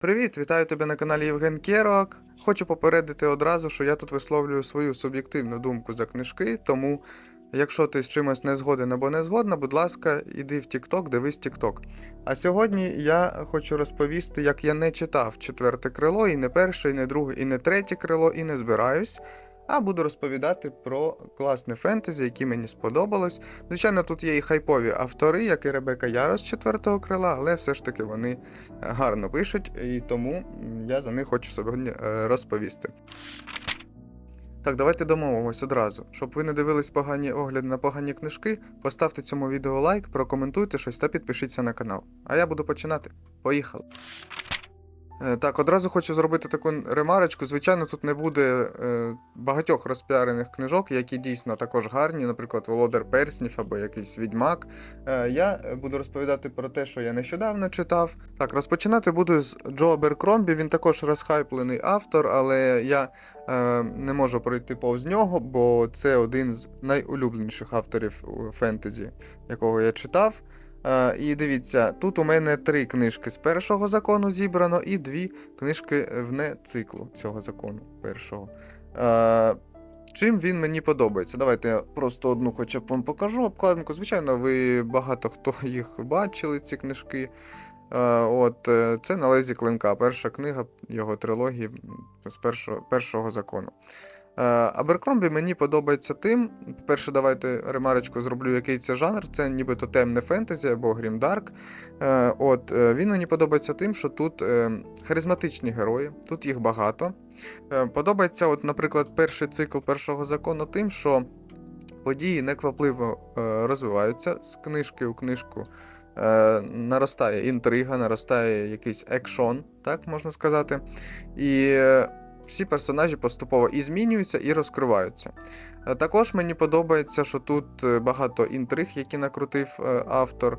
Привіт, вітаю тебе на каналі Євген Керок. Хочу попередити одразу, що я тут висловлюю свою суб'єктивну думку за книжки, тому якщо ти з чимось не згоден або не згодна, будь ласка, іди в TikTok, дивись TikTok. А сьогодні я хочу розповісти, як я не читав четверте крило, і не перше, і не друге, і не третє крило, і не збираюсь. А буду розповідати про класне фентезі, які мені сподобалось. Звичайно, тут є і хайпові автори, як і Ребека Яра з четвертого крила, але все ж таки вони гарно пишуть, і тому я за них хочу сьогодні е, розповісти. Так, давайте домовимось одразу. Щоб ви не дивились погані огляди на погані книжки, поставте цьому відео лайк, прокоментуйте щось та підпишіться на канал. А я буду починати. Поїхали! Е, Так, одразу хочу зробити таку ремарочку. Звичайно, тут не буде е, багатьох розпіарених книжок, які дійсно також гарні, наприклад, Володар Перснів або якийсь Відьмак. Е, я буду розповідати про те, що я нещодавно читав. Так, розпочинати буду з Джо Беркромбі. Він також розхайплений автор, але я не можу пройти повз нього, бо це один з найулюбленіших авторів фентезі, якого я читав. Е, і дивіться, тут у мене три книжки з першого закону зібрано, і дві книжки вне циклу цього закону першого. Е, чим він мені подобається? Давайте я просто одну хоча б вам покажу обкладинку. Звичайно, ви багато хто їх бачили, ці книжки. Е, от, це на лезі клинка, перша книга його трилогії з першого, першого закону. Е, Аберкромбі мені подобається тим. Перше, давайте ремарочку зроблю, який це жанр. Це нібито темне фентезі або грімдарк. Е, От, е, він мені подобається тим, що тут харизматичні герої, тут їх багато. Подобається, от, наприклад, перший цикл першого закону тим, що події неквапливо розвиваються з книжки у книжку. Наростає інтрига, наростає якийсь екшон, так можна сказати. І всі персонажі поступово і змінюються, і розкриваються. Е, Також мені подобається, що тут е, багато інтриг, які накрутив е, автор.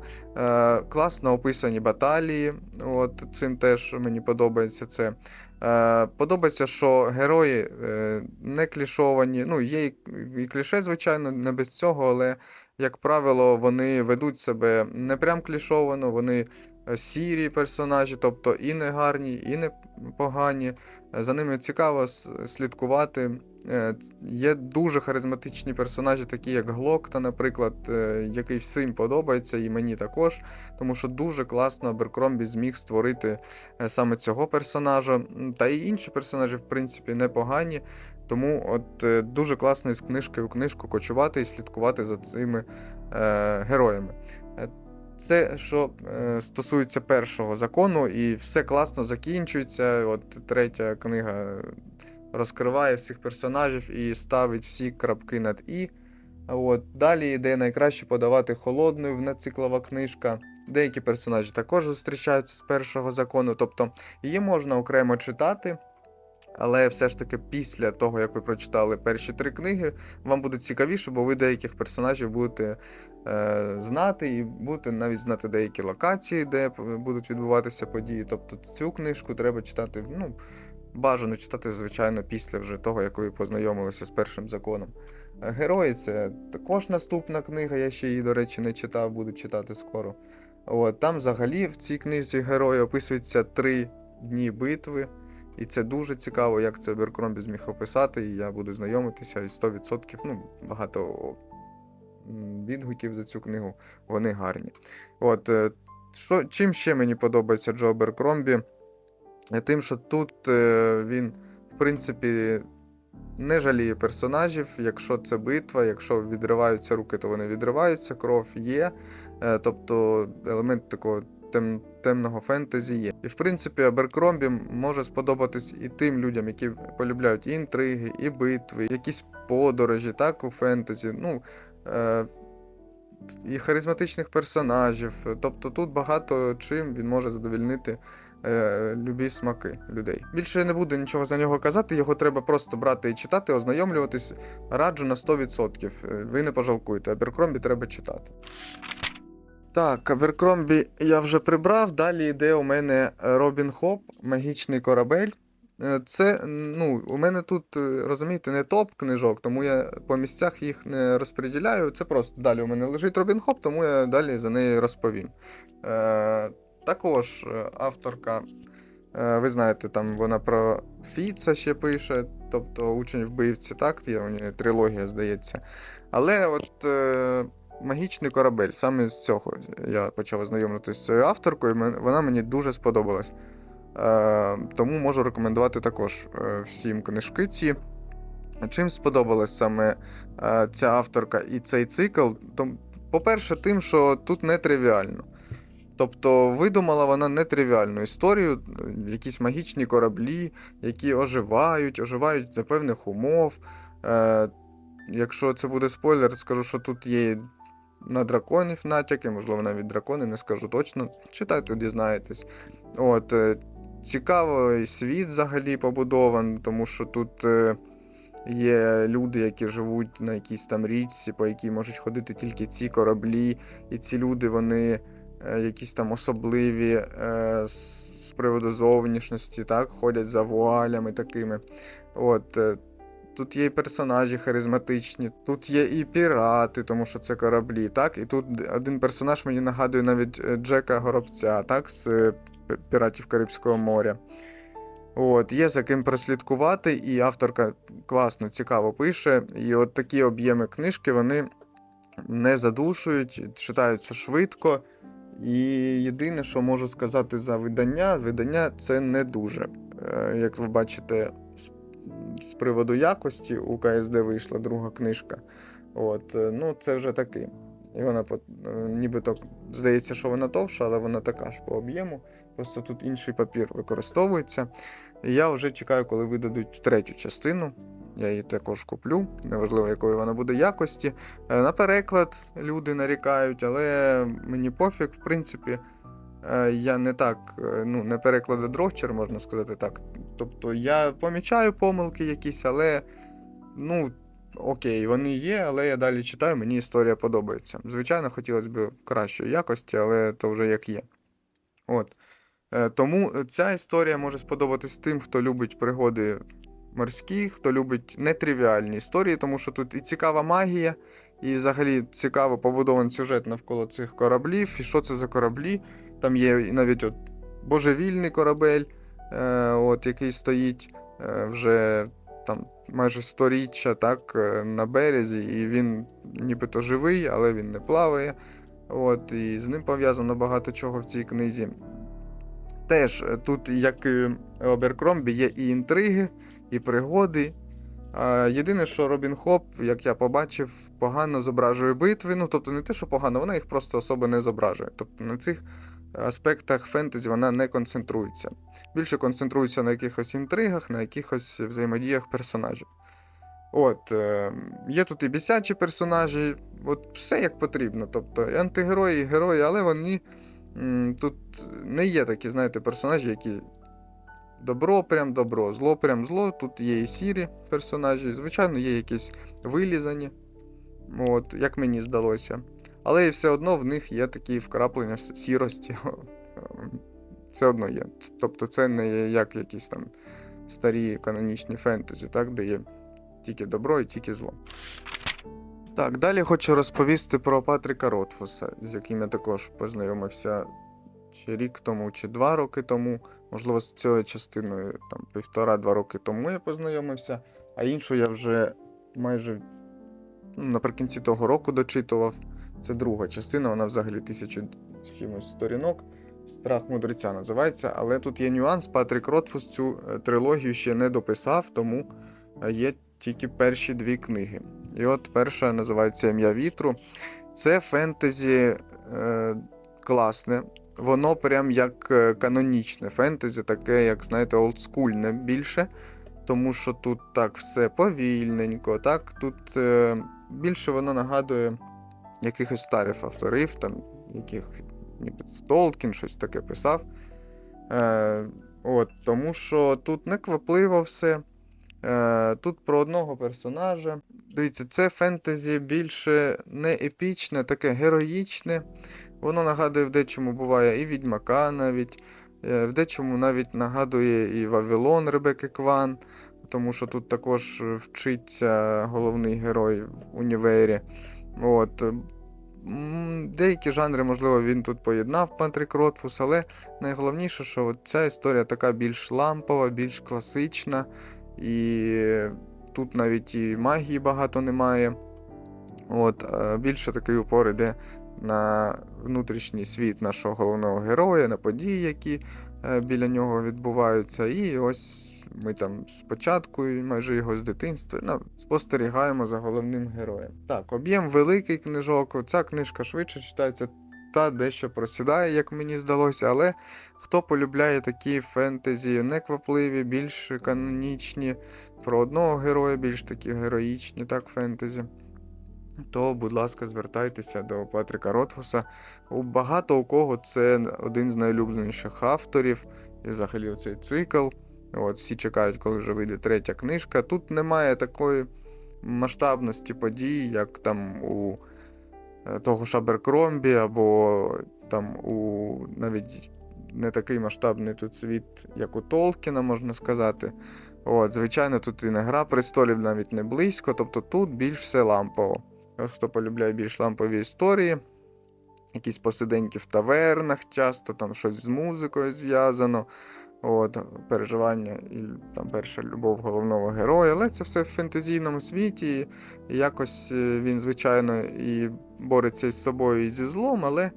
Класно описані баталії. От цим теж мені подобається це. Подобається, що герої не клішовані. Ну, є і, кліше, звичайно, не без цього, але, як правило, вони ведуть себе не прям клішовано, вони сірі персонажі, тобто і не гарні, і не погані. Е, За ними цікаво слідкувати. Е, Є дуже харизматичні персонажі, такі як Глокта, наприклад, е, який всім подобається, і мені також, тому що дуже класно Беркромбі зміг створити е, саме цього персонажа. Та і інші персонажі, в принципі, непогані. Тому от е, дуже класно із книжки у книжку кочувати і слідкувати за цими е, героями. Е, Це що е, стосується першого закону, і все класно закінчується. От третя книга розкриває всіх персонажів і ставить всі крапки над І. От, далі йде найкраще подавати холодною внециклова книжка. Деякі персонажі також зустрічаються з першого закону, тобто її можна окремо читати. Але все ж таки після того, як ви прочитали перші три книги, вам буде цікавіше, бо ви деяких персонажів будете е, знати, і будете навіть знати деякі локації, де будуть відбуватися події. Тобто цю книжку треба читати, ну, бажано читати, звичайно, після вже того, як ви познайомилися з першим законом. Е, Герої це також наступна книга, я ще її, до речі, не читав, буду читати скоро. От, там взагалі в цій книжці герої описуються три дні битви. І це дуже цікаво, як це Беркромбі зміг описати, і я буду знайомитися і 100%, ну, багато відгуків за цю книгу, вони гарні. От, е, що, чим ще мені подобається Джо Беркромбі? Е, Тим, що тут е, він, в принципі, не жаліє персонажів. Якщо це битва, якщо відриваються руки, то вони відриваються, кров є. Тобто елемент такого тем, темного фентезі є. І в принципі, Аберкромбі може сподобатись і тим людям, які полюбляють і інтриги, і битви, якісь подорожі, так, у фентезі. Ну, і харизматичних персонажів. Тобто тут багато чим він може задовільнити е, любі смаки людей. Більше не буду нічого за нього казати, його треба просто брати і читати, ознайомлюватись. Раджу на 100%. Е, Ви не пожалкуєте, Аберкромбі треба читати. Так, Аберкромбі я вже прибрав. Далі йде у мене Робін Хоп, магічний корабель. Е, Це, ну, у мене тут, е, розумієте, не топ книжок, тому я по місцях їх не розподіляю. Це просто далі у мене лежить Робін Хоп, тому я далі за неї розповім. Е, також е, авторка Е, Ви знаєте, там вона про Фіца ще пише, тобто учень вбивці, так, є у неї трилогія, здається. Але от е, магічний корабель, саме з цього я почав знайомитися з цією авторкою, вона мені дуже сподобалась. Е, тому можу рекомендувати також е, всім книжки ці. Чим сподобалась саме е, ця авторка і цей цикл? По-перше, тим, що тут не тривіально. Тобто видумала вона нетривіальну історію, якісь магічні кораблі, які оживають, оживають за певних умов. Е, якщо це буде спойлер, скажу, що тут є на драконів натяки, можливо, навіть дракони, не скажу точно. Читайте, дізнаєтесь. От, цікавий світ взагалі побудований, тому що тут. Е, Є люди, які живуть на якійсь там річці, по якій можуть ходити тільки ці кораблі, і ці люди, вони е, якісь там особливі е, з приводу зовнішності, так, ходять за вуалями такими. От, тут є і персонажі харизматичні, тут є і пірати, тому що це кораблі, так, і тут один персонаж мені нагадує навіть Джека Горобця, так, з Піратів Карибського моря. От, є за ким прослідкувати, і авторка класно, цікаво пише. І от такі об'єми книжки вони не задушують, читаються швидко. І єдине, що можу сказати за видання, видання це не дуже. Е, Як ви бачите, з, приводу якості у КСД вийшла друга книжка. От, е, ну, це вже таки. І вона е, нібито здається, що вона товша, але вона така ж по об'єму. Просто тут інший папір використовується. І я вже чекаю, коли видадуть третю частину. Я її також куплю, неважливо, якої вона буде якості. Е, На переклад люди нарікають, але мені пофіг, в принципі, е, я не так, е, ну, не перекладодрочер, можна сказати так. Тобто я помічаю помилки якісь, але ну, окей, вони є, але я далі читаю, мені історія подобається. Звичайно, хотілося б кращої якості, але то вже як є. От. Е, Тому ця історія може сподобатись тим, хто любить пригоди морські, хто любить нетривіальні історії, тому що тут і цікава магія, і взагалі цікаво побудований сюжет навколо цих кораблів. І що це за кораблі? Там є навіть от божевільний корабель, е, от, який стоїть е, вже там майже сторіччя так, е, на березі, і він нібито живий, але він не плаває. От, і з ним пов'язано багато чого в цій книзі. Теж е, тут, як і Оберкромбі, є і інтриги, і пригоди. Єдине, що Робін Хоп, як я побачив, погано зображує битви. Ну, тобто не те, що погано, вона їх просто особо не зображує. Тобто на цих аспектах фентезі вона не концентрується. Більше концентрується на якихось інтригах, на якихось взаємодіях персонажів. От, е, є тут і бісячі персонажі, от все як потрібно. Тобто антигерої, і герої, але вони тут не є такі, знаєте, персонажі, які добро, прям добро, зло, прям зло. Тут є і сірі персонажі, звичайно, є якісь вилізані, от, як мені здалося. Але і все одно в них є такі вкраплення сірості. Все одно є. Тобто це не є як якісь там старі канонічні фентезі, так, де є тільки добро і тільки зло. Так, далі хочу розповісти про Патріка Ротфуса, з яким я також познайомився чи рік тому, чи два роки тому. Можливо, з цією частиною там півтора-два роки тому я познайомився, а іншу я вже майже ну, наприкінці того року дочитував. Це друга частина, вона взагалі тисячу з чимось сторінок. Страх мудреця називається, але тут є нюанс. Патрік Ротфус цю е, трилогію ще не дописав, тому е, є тільки перші дві книги. І от перша називається Ім'я вітру. Це фентезі е, класне. Воно прям як е, канонічне фентезі, таке, як, знаєте, олдскульне більше. Тому що тут так все повільненько, так, тут е, більше воно нагадує якихось старих авторів, там, яких ніби Толкін щось таке писав. Е, от, тому що тут неквапливо все. Е, тут про одного персонажа. Дивіться, це фентезі більше не епічне, таке героїчне. Воно нагадує в дечому буває і Відьмака навіть. е, В дечому навіть нагадує і Вавилон Ребекки Кван, тому що тут також вчиться головний герой в універі. От. деякі жанри, можливо, він тут поєднав Патрік Ротфус, але найголовніше, що ця історія така більш лампова, більш класична, і тут навіть і магії багато немає. От, більше такий упор іде на внутрішній світ нашого головного героя, на події, які е, біля нього відбуваються. І ось ми там спочатку, майже його з дитинства, ну, спостерігаємо за головним героєм. Так, об'єм великий книжок. Ця книжка швидше читається. Та дещо просідає, як мені здалося, але хто полюбляє такі фентезі неквапливі, більш канонічні, про одного героя, більш такі героїчні, так, фентезі, то, будь ласка, звертайтеся до Патріка Ротфуса. У багато у кого це один з найулюбленіших авторів, і взагалі оцей цикл. От, всі чекають, коли вже вийде третя книжка. Тут немає такої масштабності подій, як там у того ж Аберкромбі, або там у навіть не такий масштабний тут світ, як у Толкіна, можна сказати. От, звичайно, тут і не гра престолів навіть не близько, тобто тут більш все лампово. Хто полюбляє більш лампові історії, якісь посиденьки в тавернах, часто там щось з музикою зв'язано. От, переживання і там перша любов головного героя, але це все в фентезійному світі. І якось е, він, звичайно, і бореться із собою і зі злом, але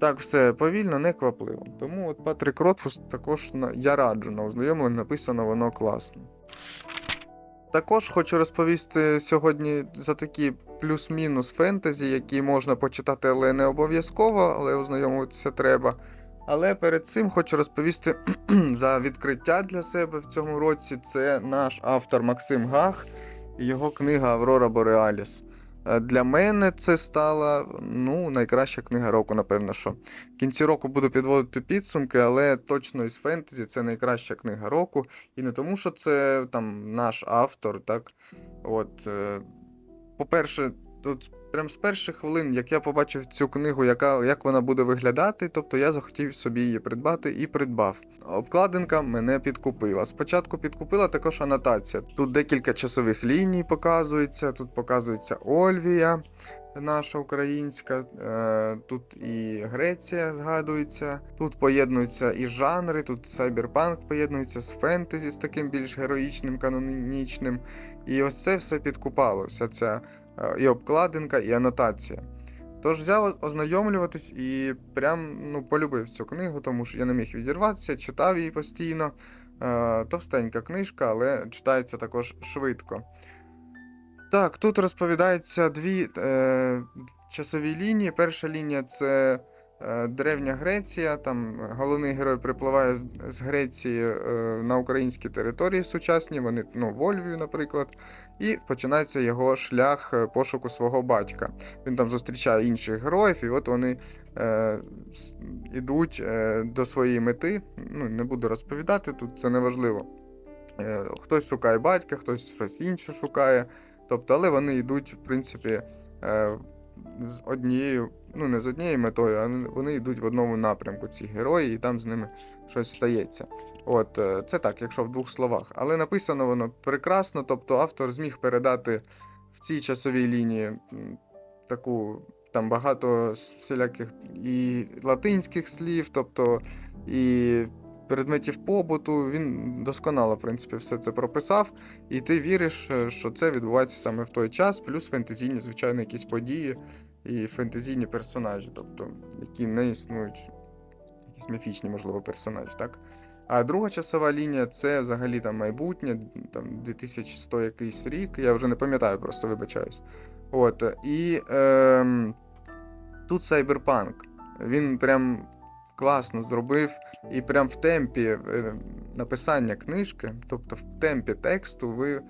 так все повільно, не квапливо. Тому от Патрік Ротфус також я раджу на ознайомлення, написано воно класно. Також хочу розповісти сьогодні за такі плюс-мінус фентезі, які можна почитати, але не обов'язково, але ознайомитися треба. Але перед цим хочу розповісти за відкриття для себе в цьому році. Це наш автор Максим Гах і його книга Аврора Бореаліс. Е, Для мене це стала ну, найкраща книга року, напевно, що. В кінці року буду підводити підсумки, але точно із фентезі це найкраща книга року. І не тому, що це там наш автор, так. От, е, по-перше, тут прям з перших хвилин, як я побачив цю книгу, яка, як вона буде виглядати, тобто я захотів собі її придбати і придбав. Обкладинка мене підкупила. Спочатку підкупила також анотація. Тут декілька часових ліній показується, тут показується Ольвія. Наша українська, е, тут і Греція згадується, тут поєднуються і жанри, тут сайберпанк поєднується з фентезі, з таким більш героїчним, канонічним. І ось це все підкупало, вся ця і обкладинка, і анотація. Тож взяв ознайомлюватись і прям ну, полюбив цю книгу, тому що я не міг відірватися, читав її постійно. Е, товстенька книжка, але читається також швидко. Так, тут розповідається дві е, часові лінії. Перша лінія це е, Древня Греція. Там головний герой припливає з, Греції е, на українські території сучасні, вони ну, в Ольвію, наприклад, і починається його шлях е, пошуку свого батька. Він там зустрічає інших героїв, і от вони е, е, до своєї мети. Ну, не буду розповідати, тут це неважливо. Е, хтось шукає батька, хтось щось інше шукає. Тобто, але вони йдуть, в принципі, е, з однією, ну не з однією метою, а вони йдуть в одному напрямку, ці герої, і там з ними щось стається. От, е, це так, якщо в двох словах. Але написано воно прекрасно, тобто автор зміг передати в цій часовій лінії таку. Там багато всіляких і латинських слів, тобто і предметів побуту. Він досконало, в принципі, все це прописав. І ти віриш, е, що це відбувається саме в той час, плюс фентезійні, звичайно, якісь події і фентезійні персонажі, тобто, які не існують, якісь міфічні, можливо, персонажі, так? А друга часова лінія це взагалі там майбутнє, там 2100 якийсь рік, я вже не пам'ятаю, просто вибачаюсь. От, і ем, тут Cyberpunk. Він прям класно зробив і прям в темпі е, написання книжки, тобто в темпі тексту, ви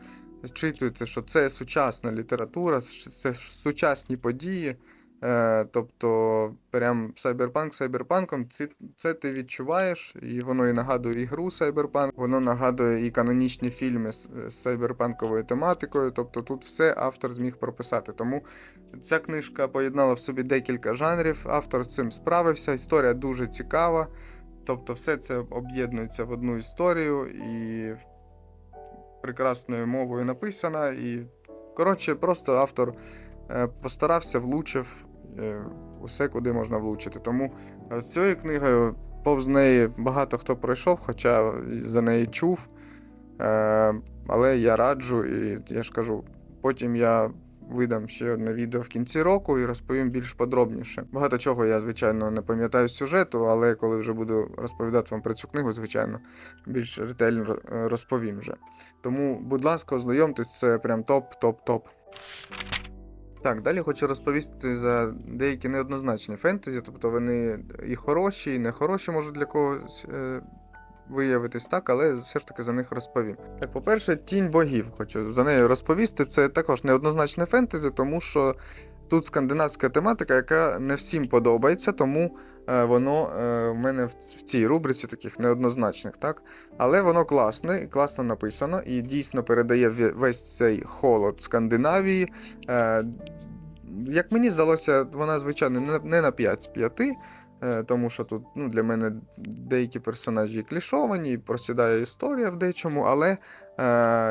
зчитуєте, що це сучасна література, це сучасні події. Е, тобто, прям сайберпанк сайберпанком, це, це ти відчуваєш, і воно і нагадує ігру Cyberpunk, воно нагадує і канонічні фільми з, з сайберпанковою тематикою. Тобто тут все автор зміг прописати. Тому ця книжка поєднала в собі декілька жанрів. Автор з цим справився. Історія дуже цікава. Тобто, все це об'єднується в одну історію і прекрасною мовою написана. І, коротше, просто автор е, постарався, влучив. е, усе, куди можна влучити. Тому е, цією книгою повз неї багато хто пройшов, хоча за неї чув. Але я раджу, і я ж кажу, потім я видам ще одне відео в кінці року і розповім більш подробніше. Багато чого я, звичайно, не пам'ятаю з сюжету, але коли вже буду розповідати вам про цю книгу, звичайно, більш ретельно розповім вже. Тому, будь ласка, ознайомтесь, це прям топ-топ-топ. Так, далі хочу розповісти за деякі неоднозначні фентезі, тобто вони і хороші, і не хороші можуть для когось е, виявитись так, але все ж таки за них розповім. Так, по-перше, тінь богів хочу за нею розповісти. Це також неоднозначне фентезі, тому що тут скандинавська тематика, яка не всім подобається, тому е, воно е, в мене в, цій рубриці таких неоднозначних, так? Але воно класне класно написано, і дійсно передає весь цей холод Скандинавії. Е, як мені здалося, вона, звичайно, не- на 5 з 5, е, тому що тут ну, для мене деякі персонажі клішовані, просідає історія в дечому, але е,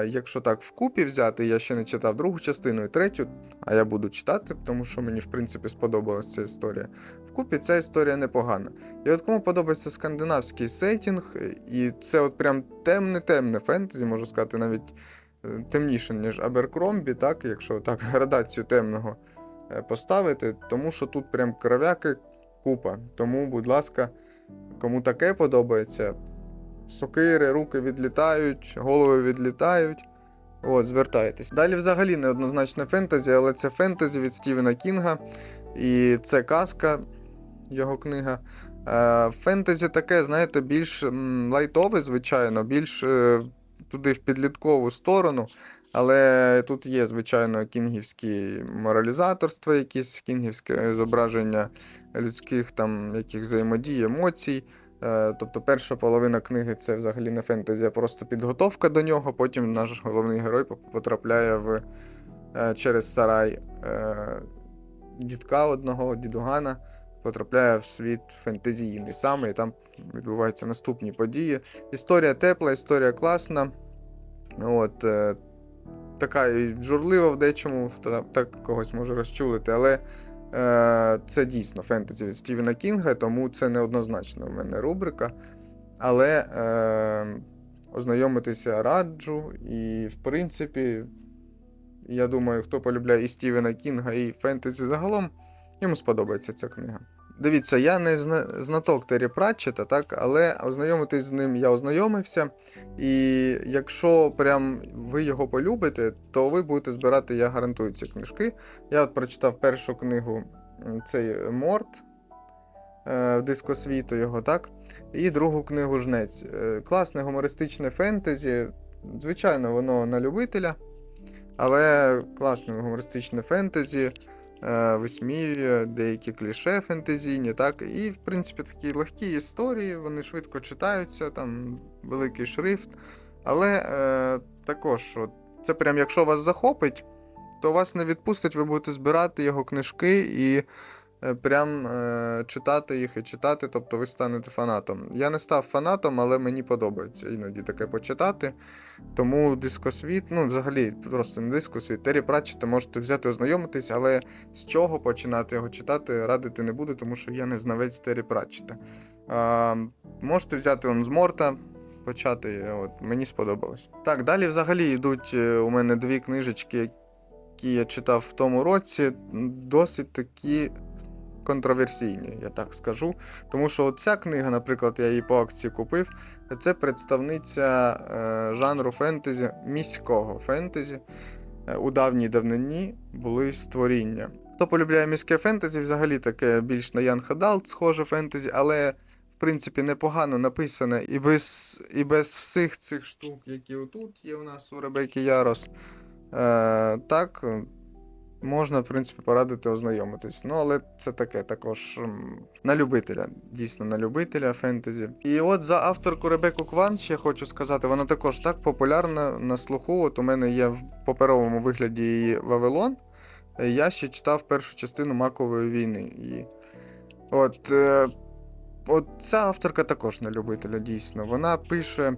якщо так вкупі взяти, я ще не читав другу частину і третю, а я буду читати, тому що мені, в принципі, сподобалася ця історія. Вкупі ця історія непогана. І от кому подобається скандинавський сетінг, і це от прям темне-темне фентезі, можу сказати, навіть е, темніше, ніж Аберкромбі, так, якщо так градацію темного е, поставити, тому що тут прям кров'яки купа. Тому, будь ласка, кому таке подобається, сокири, руки відлітають, голови відлітають. От, звертайтесь. Далі взагалі неоднозначне фентезі, але це фентезі від Стівена Кінга. І це казка, його книга. Е, Фентезі таке, знаєте, більш лайтове, звичайно, більш е, туди в підліткову сторону. Але тут є, звичайно, кінгівські моралізаторства, якісь кінгівське зображення людських там яких взаємодій, емоцій. Е, Тобто перша половина книги це взагалі не фентезі, а просто підготовка до нього. Потім наш головний герой потрапляє в, е, через сарай е, дідка одного, дідугана, потрапляє в світ фентезійний саме, і там відбуваються наступні події. Історія тепла, історія класна. От, така журлива в дечому, та- так когось може розчулити, але е, це дійсно фентезі від Стівена Кінга, тому це неоднозначно в мене рубрика. Але е, ознайомитися раджу, і, в принципі, я думаю, хто полюбляє і Стівена Кінга, і фентезі загалом, йому сподобається ця книга. Дивіться, я не зна- знаток Террі Пратчета, так, але ознайомитись з ним я ознайомився. І якщо прям ви його полюбите, то ви будете збирати, я гарантую, ці книжки. Я от прочитав першу книгу, цей Морт, е, дискосвіту його, так? І другу книгу Жнець. Е, Класне гумористичне фентезі. Звичайно, воно на любителя, але класне гумористичне фентезі. Е, Висміює деякі кліше фентезійні, так, і, в принципі, такі легкі історії, вони швидко читаються, там великий шрифт. Але е, також, от, це прям якщо вас захопить, то вас не відпустить, ви будете збирати його книжки і прям е, читати їх і читати, тобто ви станете фанатом. Я не став фанатом, але мені подобається іноді таке почитати. Тому дискосвіт, ну, взагалі, просто не дискосвіт, Террі Пратчета можете взяти, ознайомитись, але з чого починати його читати, радити не буду, тому що я не знавець Террі Пратчета. А, можете взяти он з Морта, почати. От, мені сподобалось. Так, далі взагалі йдуть е, у мене дві книжечки, які я читав в тому році, досить такі контроверсійні, я так скажу. Тому що ця книга, наприклад, я її по акції купив, це представниця е, жанру фентезі, міського фентезі. Е, У давній давнині були створіння. Хто полюбляє міське фентезі, взагалі таке більш на Young Adult схоже фентезі, але в принципі непогано написане і без, і без всіх цих штук, які отут є у нас у Ребекки Ярос. Е, так, можна, в принципі, порадити ознайомитись. Ну, але це таке також на любителя, дійсно на любителя фентезі. І от за авторку Ребекку Кван ще хочу сказати, вона також так популярна на слуху. От у мене є в паперовому вигляді її Вавилон. Я ще читав першу частину Макової війни. І от, е, от ця авторка також на любителя, дійсно. Вона пише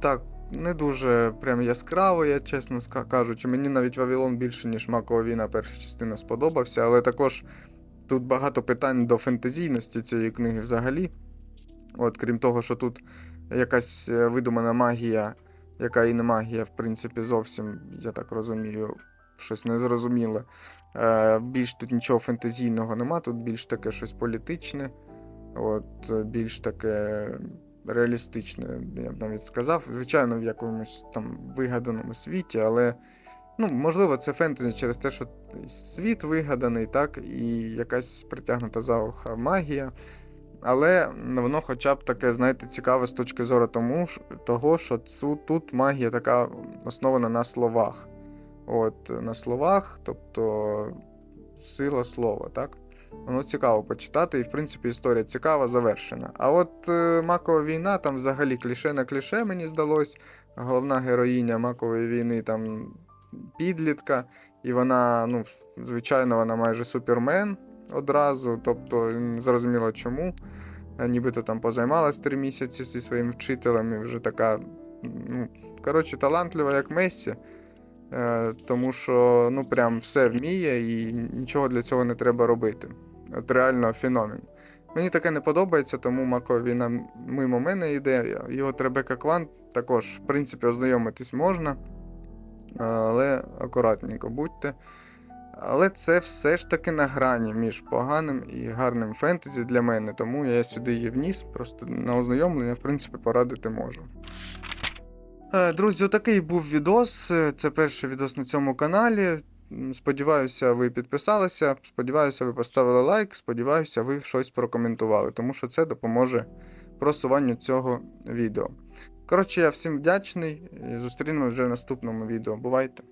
так не дуже прям яскраво, я чесно кажучи. Мені навіть Вавилон більше, ніж Макова війна, перша частина сподобався, але також тут багато питань до фентезійності цієї книги взагалі. От, крім того, що тут якась е, видумана магія, яка і не магія, в принципі, зовсім, я так розумію, щось незрозуміле. Е, більш тут нічого фентезійного нема, тут більш таке щось політичне, от, е, більш таке реалістичне, я б навіть сказав. Звичайно, в якомусь там вигаданому світі, але ну, можливо, це фентезі через те, що світ вигаданий, так, і якась притягнута за уха магія. Але воно хоча б таке, знаєте, цікаве з точки зору тому, того, що цу, тут магія така основана на словах. От, на словах, тобто сила слова, так? Воно цікаво почитати, і, в принципі, історія цікава, завершена. А от е, Макова війна, там взагалі кліше на кліше, мені здалось. Головна героїня Макової війни там підлітка, і вона, ну, звичайно, вона майже супермен одразу, тобто не зрозуміло чому. Е, Нібито там позаймалась три місяці зі своїм вчителем, і вже така, ну, коротше, талантлива, як Мессі. Е, тому що ну прям все вміє і нічого для цього не треба робити. От реально феномен. Мені таке не подобається, тому Мако війна мимо мене йде. Його Требека Квант також, в принципі, ознайомитись можна, але акуратненько будьте. Але це все ж таки на грані між поганим і гарним фентезі для мене, тому я сюди її вніс, просто на ознайомлення, в принципі, порадити можу. Е, Друзі, отакий був відос. Е, Це перший відос на цьому каналі. Сподіваюся, ви підписалися. Сподіваюся, ви поставили лайк. Сподіваюся, ви щось прокоментували, тому що це допоможе просуванню цього відео. Коротше, я всім вдячний і зустрінемось вже в наступному відео. Бувайте!